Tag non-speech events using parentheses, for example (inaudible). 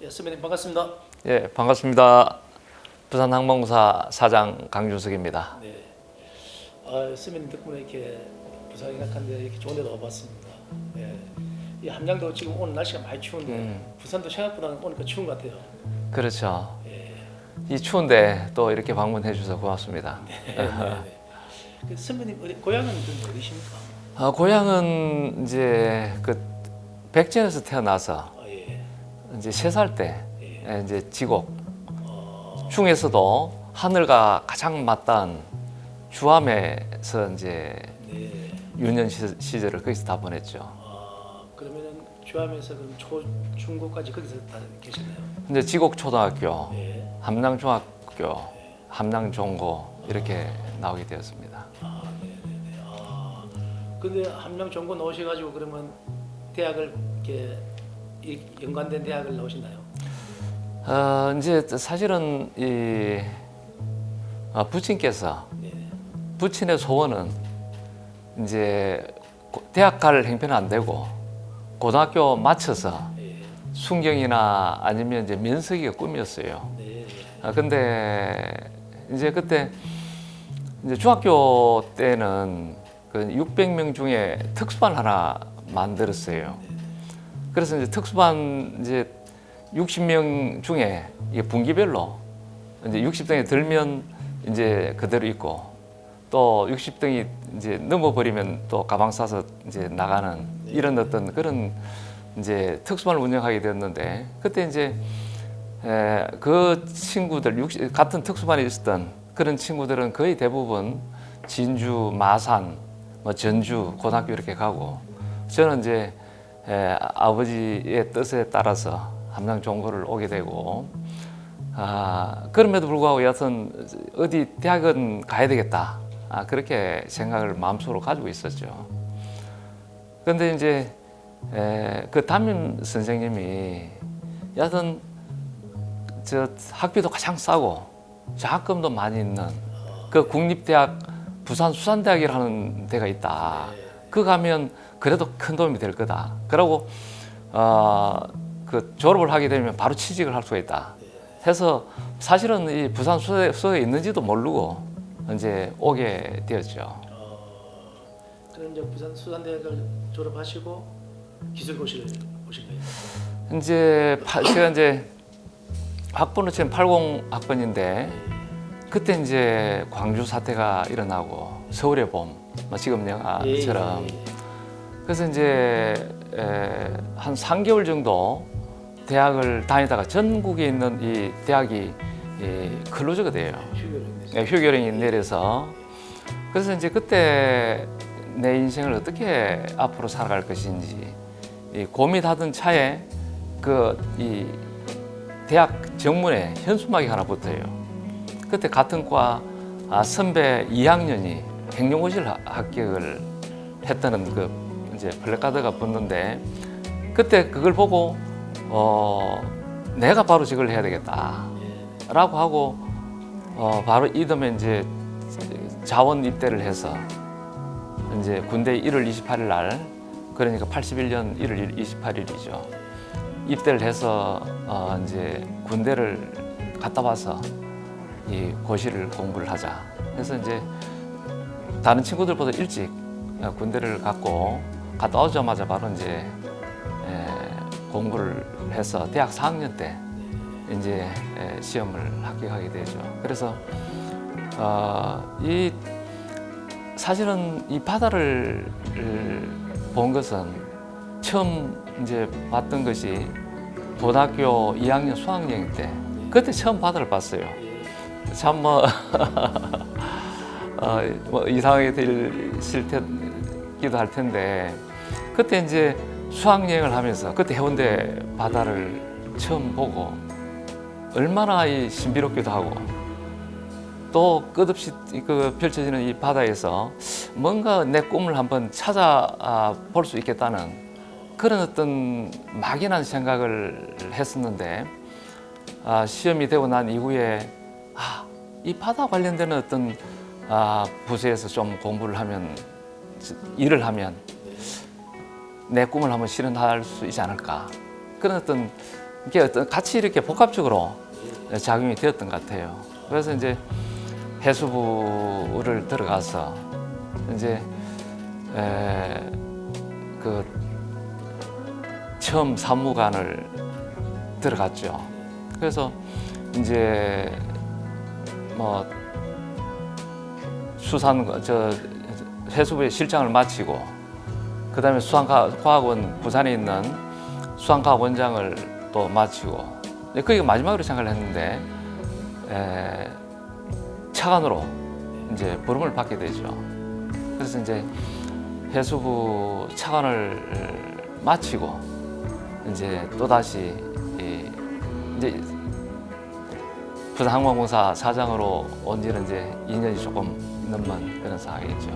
예, 선배님 반갑습니다. 예, 반갑습니다. 부산 항공사 사장 강준석입니다. 네. 아, 선배님 덕분에 이렇게 부산에 약한데 이렇게 좋은 데도 와봤습니다. 예. 이 함양도 지금 오늘 날씨가 많이 추운데 음. 부산도 생각보다 오니까 추운 것 같아요. 그렇죠. 예. 이 추운데 또 이렇게 방문해 주셔서 고맙습니다. 네, 네, 네. 그 선배님 어디, 고향은 좀 어디십니까? 아, 고향은 이제 그 백전에서 태어나서. 이제 세 살때 예. 예, 이제 지곡 어, 중에서도 하늘과 가장 맞닿은 주암에서 이제 네. 유년 시- 시절을 거기서 다 보냈죠. 아, 그러면은 주암에서 그럼 초 중고까지 거기서 다 계셨나요? 이제 지곡 초등학교, 예. 함양 중학교, 함양 종고 이렇게 나오게 되었습니다. 아, 네, 네, 네. 아, 근데 함양 전고 나오셔가지고 그러면 대학을 이렇게 이- 연관된 대학을 나오셨나요? 어, 이제 사실은 이 어, 부친께서 네. 부친의 소원은 이제 고- 대학 갈 행편은 안 되고 고등학교 마쳐서 예. 순경이나 아니면 이제 면석이가 꿈이었어요. 네. 아, 근데 이제 그때 이제 중학교 때는 그 600명 중에 특수반 하나 만들었어요. 그래서 이제 특수반 이제 60명 중에 이게 분기별로 이제 60등에 들면 이제 그대로 있고 또 60등이 이제 넘어버리면 또 가방 싸서 이제 나가는 이런 어떤 그런 이제 특수반을 운영하게 됐는데 그때 이제 에, 그 친구들 60, 같은 특수반에 있었던 그런 친구들은 거의 대부분 진주, 마산, 뭐 전주 고등학교 이렇게 가고 저는 이제 에, 아버지의 뜻에 따라서 함양 종고를 오게 되고 아, 그럼에도 불구하고 여하튼 어디 대학은 가야 되겠다 아, 그렇게 생각을 마음속으로 가지고 있었죠. 그런데 이제 에, 그 담임 선생님이 여하튼 저 학비도 가장 싸고 장학금도 많이 있는 그 국립대학 부산 수산대학이라는 데가 있다. 그 가면 그래도 큰 도움이 될 거다. 그러고 어 그 졸업을 하게 되면 바로 취직을 할 수가 있다. 해서 사실은 이 부산 수에, 수에 있는지도 모르고 이제 오게 되었죠. 어, 그럼 이제 부산 수산대학을 졸업하시고 기술고시를 오신 거예요? 이제 파- 제가 이제 학번은 지금 80 학번인데 그때 이제 광주 사태가 일어나고 서울의 봄, 뭐 지금 영화처럼 예, 예, 예. 그래서 이제 에, 한 3개월 정도 대학을 다니다가 전국에 있는 이 대학이 이 클로즈가 돼요. 네, 휴교령이 내려서 그래서 이제 그때 내 인생을 어떻게 앞으로 살아갈 것인지 이 고민하던 차에 그 이 대학 정문에 현수막이 하나 붙어요. 그때 같은 과 아, 선배 2학년이 행정고시를 하- 합격을 했다는 그 이제 플래카드가 붙는데 그때 그걸 보고 어 내가 바로 저걸 해야 되겠다라고 하고 어, 바로 이듬해 이제 자원 입대를 해서 이제 군대 1월 28일 날 그러니까 81년 1월 28일이죠. 입대를 해서 어, 이제 군대를 갔다 와서 이 고시를 공부를 하자. 그래서 이제 다른 친구들보다 일찍 어, 군대를 갔고 갔다 오자마자 바로 이제 에, 공부를 해서 대학 4학년 때 이제 에, 시험을 합격하게 되죠. 그래서 어, 이 사실은 이 바다를 본 것은 처음 이제 봤던 것이 고등학교 2학년 수학여행 때 그때 처음 바다를 봤어요. 참뭐 (laughs) 어, 뭐 이상하게 들실 테기도 할 텐데 그때 이제 수학여행을 하면서 그때 해운대 바다를 처음 보고 얼마나 이 신비롭기도 하고 또 끝없이 그 펼쳐지는 이 바다에서 뭔가 내 꿈을 한번 찾아 볼 수 있겠다는 그런 어떤 막연한 생각을 했었는데 아, 시험이 되고 난 이후에 아, 이 바다 관련되는 어떤 아, 부서에서 좀 공부를 하면 일을 하면 내 꿈을 한번 실현할 수 있지 않을까 그런 어떤 이게 어떤 같이 이렇게 복합적으로 작용이 되었던 것 같아요. 그래서 이제 해수부를 들어가서 이제 에, 그 처음 사무관을 들어갔죠. 그래서 이제 뭐 수산 저 해수부의 실장을 마치고 그다음에 수산과학원 부산에 있는 수산과학 원장을 또 마치고 그게 마지막으로 생각을 했는데 에, 차관으로 이제 부름을 받게 되죠. 그래서 이제 해수부 차관을 마치고 이제 또 다시 이제 부산항공공사 사장으로 온 지는 이제 2년이 조금 넘는 그런 상황이죠.